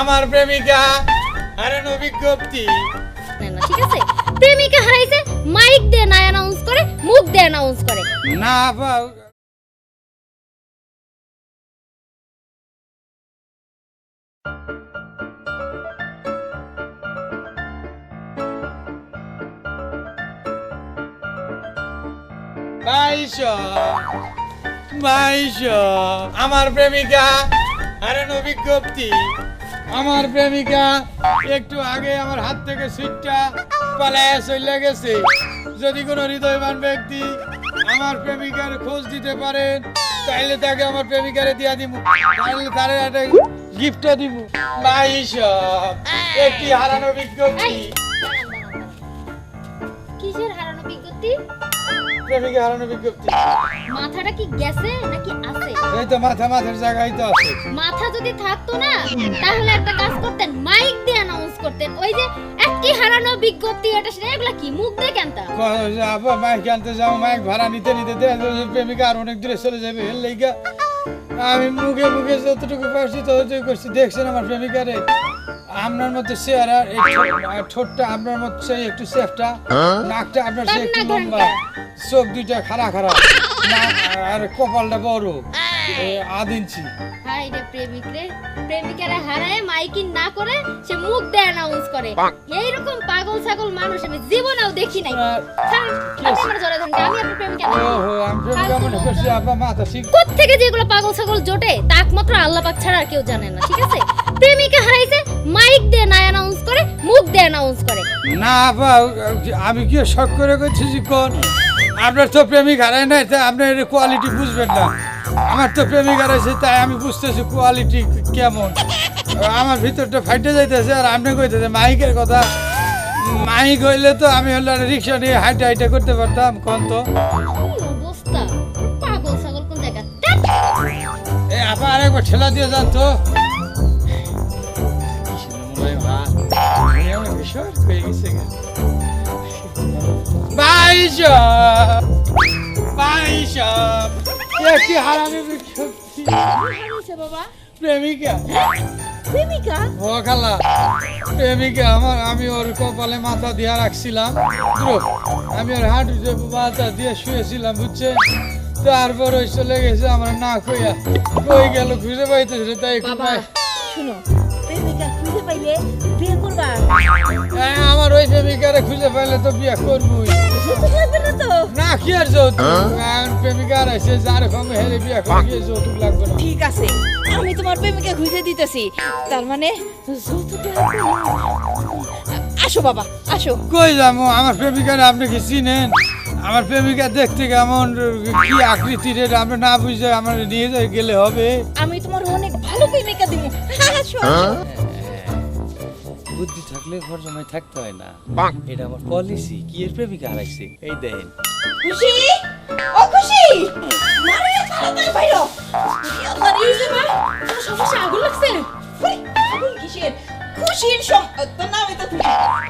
আমার প্রেমিকা হারানো বিজ্ঞপ্তি না না ঠিক আছে। প্রেমিকা হারাইছে মাইক দিয়ে না অ্যানাউন্স করে মুখ দিয়ে অ্যানাউন্স করে। না বাইশো। বাইশো। আমার প্রেমিকা হারানো বিজ্ঞপ্তি আমার প্রেমিকা, একটু আগে আমার হাত থেকে সিটটা পালায় চলে গেছে। যদি কোনো হৃদয়বান ব্যক্তি আমার প্রেমিকার খোঁজ দিতে পারেন, তাইলে তাকে আমার প্রেমিকারে দিয়া দিব তাহলে তার একটা গিফটও দিব বাইশো একটি হারানো বিজ্ঞপ্তি। কিসের হারানো বিজ্ঞপ্তি? হারানো বিজ্ঞপ্তি। মাথাটা কি গেছে নাকি আছে? এই তো মাথা মাথার জায়গায় তো আছে। মাথা যদি থাকতো না তাহলে একটা কাজ করতেন মাইক দিয়ে অ্যানাউন্স করতেন। ওই যে একটি হারানো বিজ্ঞপ্তি এটা সেটা এগুলা কি মুখ দিয়ে কেনতা? আপা মাইক আনতে যাও মাইক ভাড়া নিতে নিতে দেখা প্রেমিকা আর অনেক দূরে চলে যাবে এর লেগা। আমি মুখে মুখে যতটুকু পারছি ততটুকু করছি। দেখছেন আমার প্রেমিকারে আপনার মতো ঠোঁট- ঠোঁটটা আপনার মতো একটু সেফটা নাকটা আপনার সে একটু লম্বা। চোখ দুইটা খাড়া খাড়া। না- আর কপালটা বড়। আধ ইঞ্চি। হাই রে প্রেমিক রে। প্রেমিকারে হারায় মাইকিং না করে সে মুখ দিয়ে অ্যানাউন্স করে। এইরকম পাগল ছাগল মানুষ আমি জীবনেও দেখি নাই। আমি আপনার প্রেমিকা মনে করছি আপা মাথা ঠিক। কোত্থেকে যেগুলো পাগল ছাগল জোটে তা একমাত্র আল্লাহ পাক ছাড়া আর কেউ জানে না ঠিক আছে? প্রেমিকা হারাইছে মাইক দিয়ে না অ্যানাউন্স করে মুখ দিয়ে অ্যানাউন্স করে। না আপা আমি কি শখ করে করছি যে কোন আপনার তো প্রেমিক হারায় নাই তাই আপনার কোয়ালিটি বুঝবেন না। আমার তো প্রেমিক হারাইছে তাই আমি বুঝতেছি কোয়ালিটি কেমন। আমার ভিতরটা ফাইটে যাইতেছে আর আপনি কইতেছে মাইকের কথা। মাইক হইলে তো আমি হলে রিক্সা নিয়ে হাইটে হাইটে করতে পারতাম কোন তো? আপা আরেকবার ঠেলা দিয়ে যান তো। বাইশ বাইশ একটি হারামি বিজ্ঞপ্তি হারিয়েছে বাবা প্রেমিকা। প্রেমিকা? ও খালা প্রেমিকা আমার আমি ওর কপালে মাথা দিয়া রাখছিলাম। আমি ওর হাঁটুতে মাথা দিয়ে শুয়েছিলাম বুঝছে তারপর ওই চলে গেছে আমার না কইয়া কই গেল খুঁজে পাইতেছে তাই শুনো খুঁজে পাইলে বিয়ে করবা? হ্যাঁ, আমার ওই প্রেমিকারে খুঁজে পাইলে তো বিয়ে করবই। না কি আর যৌতুক? এখন প্রেমিকা যার কমে হেরে বিয়ে করে যৌতুক লাগবে না। ঠিক আছে আমি তোমার প্রেমিকা খুঁজে দিতেছি। তার মানে যৌতুক আসো বাবা আসো। কই যাব? আমার প্রেমিকারে আপনি কি চিনেন? আমার প্রেমিকা দেখতে কেমন? কি আকৃতির এটা আপনি না বুঝে আমার নিয়ে গেলে হবে? আমি তোমার অনেক ভালো প্রেমিকা দিব আসো বুদ্ধি থাকলে ঘর জমায় থাকতে হয় না। এটা আমার পলিসি কি এর প্রেমিকা হারাইছে? এই দেখেন। খুশি? ও খুশি? মারে তাড়াতাড়ি বাইরো মা সমস্যা আগুন লাগছে। আগুন কিসের? খুশির সংবাদ তো নামই তো খুশি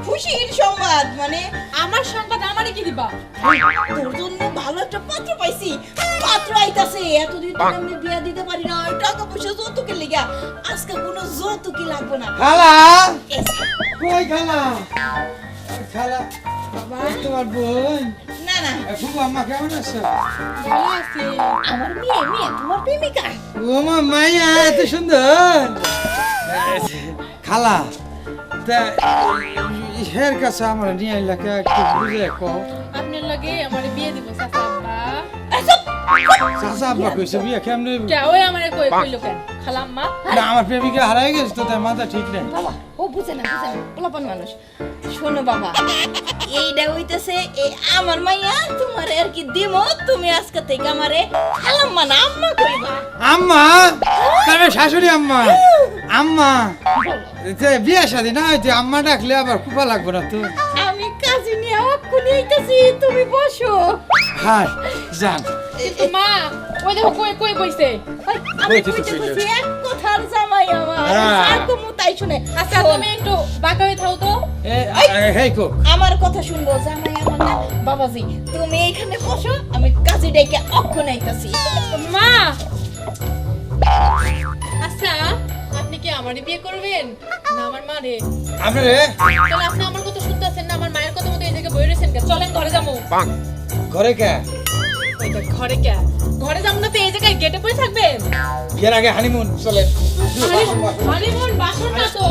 খুশির সংবাদ মানে আমার সংবাদ আমারে কি দিবা? তোর জন্য ভালো একটা পাত্র পাইছি। পাত্র আইতাছে এতদিন তো আমি বিয়া দিতে পারি না ওই টাকা পয়সা যৌতুকের লিগা। আজকে কোনো যৌতুকই লাগবে না। খালা? কই খালা? খালা তোমার বোন। না না। খুব আম্মা কেমন আছে? ভালো আছি। আমার মেয়ে মেয়ে তোমার প্রেমিকা। ও মা মাইয়া এত সুন্দর। খালা তা হের কাছে আমার নিয়ে এলাকা একটু বুঝে কো আপনার লাগে আমার বিয়ে দিব চাচা আব্বা। চাচা আব্বা কইছে বিয়ে কেমনে কে ওই আমারে কই কইলো কেন খালাম্মা। না আমার প্রেমিকা হারাই গেছে তো তার মাথা ঠিক নেই। বাবা। বুঝে না বুঝে না। পোলাপান মানুষ। শোনো বাবা এইটা হইতেছে এই আমার মাইয়া তোমার আর কি দিব? তুমি আজকে থেকে আমারে খালাম্মা না আম্মা কইবা। আম্মা? তবে শাশুড়ি আম্মা। আম্মা তে বিয়ে শাদি না হইতে আম্মা ডাকলে আবার কুপা লাগবে না তো। আমি কাজে নিয়ে অক্ষুনি আইতাছি তুমি বসো। হ্যাঁ যান মা ওই দেখো কই কই বইছে? আমি কইতে। কইছি এক কথার জামাই আমার। হ্যাঁ। আর তাই শুনে। আচ্ছা তুমি একটু বাঁকা হয়ে থাও তো। হেই কো আমার কথা শুনব জামাই আমার না বাবাজি তুমি এখানে বসো আমি কাজে ডেকে অক্ষণ আইতাছি। মা! আচ্ছা আপনি কি আমারই বিয়ে করবেন? না আমার মারে আপনি রে? তাহলে আপনি আমার কথা শুনতেছেন না আমার মায়ের কথা মতো এই জায়গায় বই রয়েছেন চলেন ঘরে যাব। ঘরে কে? ঘরে কে? ঘরে যাব না জায়গায় গেটে পড়ে বিয়ের আগে হানিমুন চলে। হানিমুন বাসন না তো।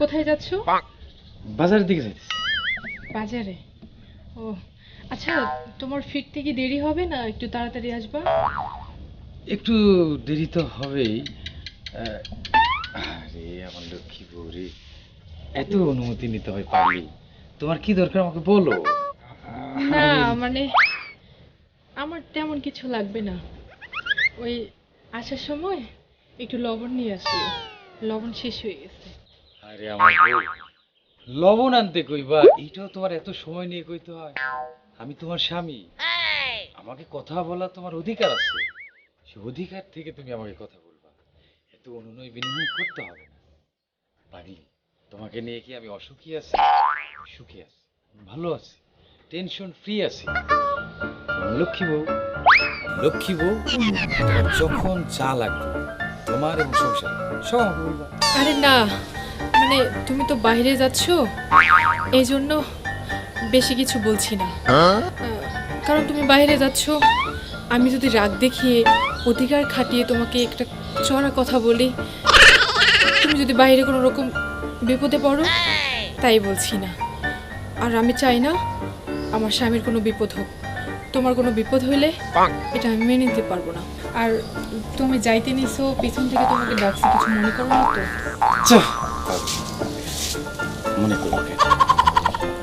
কোথায় যাচ্ছো? বাজারের দিকে যাইতেছি। বাজারে? ও আচ্ছা তোমার ফিরতে কি দেরি হবে না একটু তাড়াতাড়ি আসবা? একটু দেরি তো হবেই। আরে আমার লক্ষ্মী বউরে এত অনুমতি নিতে হয় পারলি। তোমার কি দরকার আমাকে বলো? না মানে আমার তেমন কিছু লাগবে না। ওই আসার সময় একটু লবণ নিয়ে আসি। লবণ শেষ হয়ে গেছে। আরে আমার বউ লবণ আনতে কইবা এইটাও তোমার এত সময় নিয়ে কইতে হয়। আমি তোমার স্বামী। আমাকে কথা বলা তোমার অধিকার আছে। সে অধিকার থেকে তুমি আমাকে কথা বলবা। এত অনুনয় বিনিময় করতে হবে না। পাগলি তোমাকে নিয়ে কি আমি অসুখী আছি? সুখী আছি, ভালো আছি টেনশন ফ্রি আছি। লক্ষ্মী বউ? লক্ষ্মী বউ? যখন চা লাগবে, তোমার এবং সংসার, সব আরে না মানে তুমি তো বাইরে যাচ্ছ, এই জন্য বেশি কিছু বলছি না। কারণ তুমি বাইরে যাচ্ছ, আমি যদি রাগ দেখিয়ে, অধিকার খাটিয়ে তোমাকে একটা চড়া কথা বলি, তুমি যদি বাইরে কোনো রকম বিপদে পড়ো, তাই বলছি না। আর আমি চাই না আমার স্বামীর কোনো বিপদ হোক। তোমার কোনো বিপদ হইলে এটা আমি মেনে নিতে পারব না। আর তুমি যাইতে নিছো পিছন থেকে তোমাকে ডাকছি কিছু মনে করো না তো? আচ্ছা মনে করো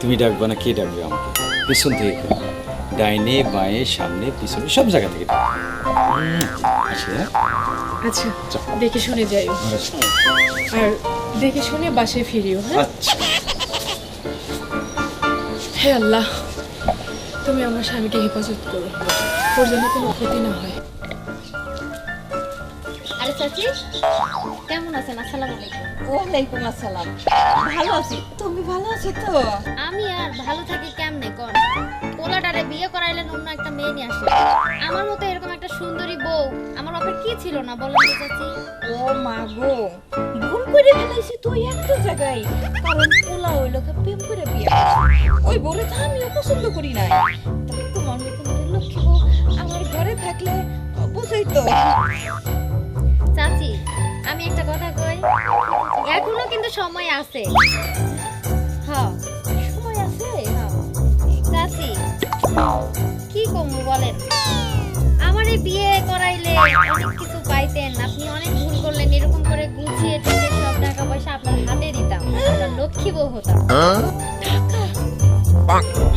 তুমি ডাকবে না কে ডাকবে আমাকে? পিছন থেকে ডাইনে বাঁয়ে সামনে পিছনে সব জায়গা থেকে হ্যাঁ? আচ্ছা। দেখে শুনে যাই আচ্ছা। আর দেখে শুনে বাসায় ফিরিও হ্যাঁ? আচ্ছা। হে আল্লাহ তুমি আমার স্বামীকে হেফাজত করো। ওর যেন কোনো ক্ষতি না হয়। আরে চাচি কেমন আছেন? আসসালামু আলাইকুম। ওয়ালাইকুম আসসালাম। ভালো আছি। তুমি ভালো আছো তো? আমি আর ভালো থাকি কেমনে কোন? পোলাটারে বিয়ে করাইলেন অন্য একটা মেয়ে নিয়ে আসলে আমার মতো এরকম একটা সুন্দরী বউ আমার বাপের কি ছিল না বলেন তো চাচি। ও মা গো ভুল করে ফেলাইছি তুই একটা জায়গায়। কারণ পোলা ওই লোকে প্রেম করে বিয়ে ওই বলে তো আমিও পছন্দ করি তবে তোমার মতন লক্ষ্মী আমার ঘরে থাকলে বুঝই তো। চাচি আমি একটা কথা কই। এখনও কিন্তু সময় আছে। হ্যাঁ সময় আছে? চাচি কি কমু বলেন? আমার এই বিয়ে করাইলে অনেক কিছু পাইতেন। আপনি অনেক ভুল করলেন এরকম করে গুছিয়ে আপনার হাতে দিতাম আপনার লক্ষ্মী বউ হতাম।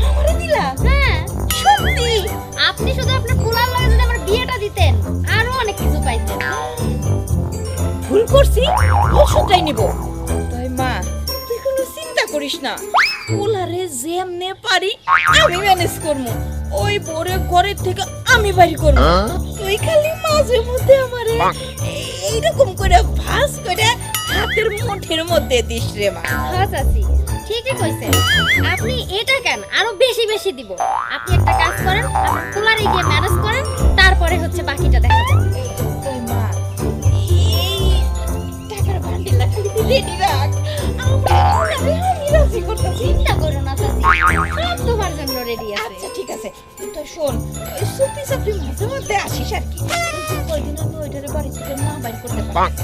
আমারে দিলা? হ্যাঁ সত্যি। আপনি শুধু আপনার পোলার লাগে যদি আমার বিয়েটা দিতেন আরও অনেক কিছু পাইতেন। ভুল করছি ওষুধটাই নিব। তাই মা তুই কোনো চিন্তা করিস না। পোলারে যেমনে পারি আমি ম্যানেজ করব। ওই বরে ঘরের থেকে আমি বাড়ি করব। তুই খালি মাঝে মধ্যে আমারে এইরকম করে ভাস করে হাতের মুঠের মধ্যে দিস রে মা। হ্যাঁ চাচি ঠিকই কইছেন। আপনি এটা কেন আরও বেশি বেশি দিব? আপনি একটা কাজ করেন আপনার পোলারে গিয়ে ম্যানেজ করেন তারপরে হচ্ছে বাকিটা দেখা যাবে। টাকার রাজি করতেছি চিন্তা করো না সব তোমার জন্য রেডি আছে। আচ্ছা ঠিক আছে। তো শোন ওই সুপি সাপি মাঝে মধ্যে আসিস আর কি। কয়দিন আমি ওইটারে বাড়ি থেকে না করতে পারি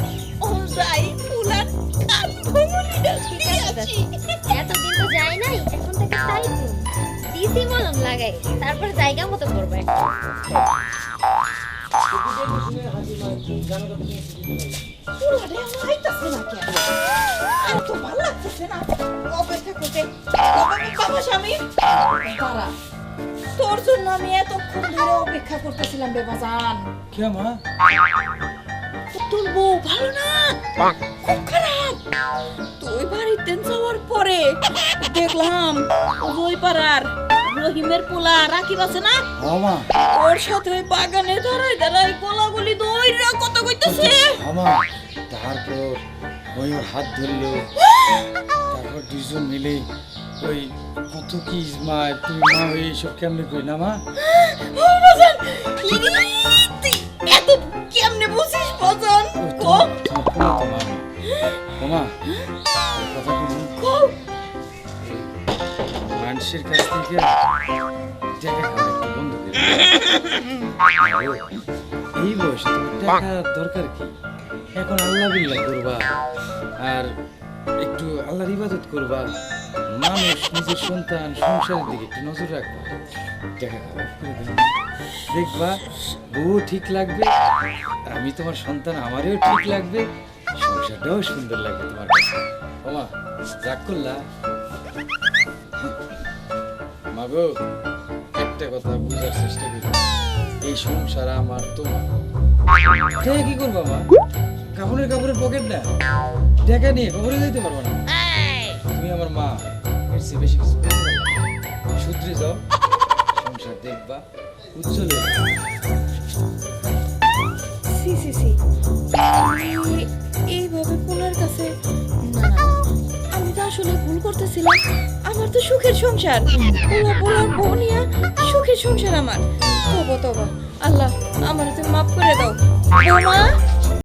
ও যাই ঠিক আছে। চাচি এতদিন তো যাই নাই এখন থেকে তাই তো দিছি মলম লাগাই তারপর জায়গা মতো করব তোর জন্য আমি এতক্ষণ ধরে অপেক্ষা করতেছিলাম রে বাজান। কে তোর বউ ভালো না? খুব খারাপ। তুই বাড়িতে যাওয়ার পরে দেখলাম ওই পাড়ার রহিমের পোলা রাকিব আছে না? আমা ওর সাথে ওই বাগানে দাঁড়াই দাঁড়াই গোলাগুলি দইরা কত কইতেছে। আমা তারপর ওই ওর হাত ধরলো। তারপর দুইজন মিলে ওই কত কি মা তুমি মা হয়ে এইসব কেমনে কই না মা তুই এত কেমনে বুঝিস বাজান? কো তোমার তোমার পুরো তো মা আমি। ও মা কথা কি মানুষের কাছ থেকে টাকা খাওয়া একটু বন্ধ করে এই বয়সে তোমার টাকা দরকার কি? এখন আল্লাহ বিল্লাহ করবা আর একটু আল্লাহর ইবাদত করবা মানুষ নিজের সন্তান সংসারের দিকে একটু নজর রাখবা। করে দেখবা বউ ঠিক লাগবে আমি তোমার সন্তান আমারও ঠিক লাগবে সংসারটাও সুন্দর লাগবে তোমার কাছে। ওমা রাগ করলা মাগো একটা কথা বুঝার চেষ্টা করি। এই সংসার আমার তোমার। কি করবা মা? কাপড়ের কাপড়ের পকেট না? টাকা নিয়ে কখনো যেতে পারব না। তুমি আমার মা এর চেয়ে বেশি কিছু শুধরে যাও সংসার দেখবা উজ্জ্বল সি সি সি। না আমি তো আসলে ভুল করতেছিলাম। আমার তো সুখের সংসার। পোলা বনিয়া সুখের সংসার আমার। তবা তবা। আল্লাহ, আমার তো মাফ করে দাও। বৌমা?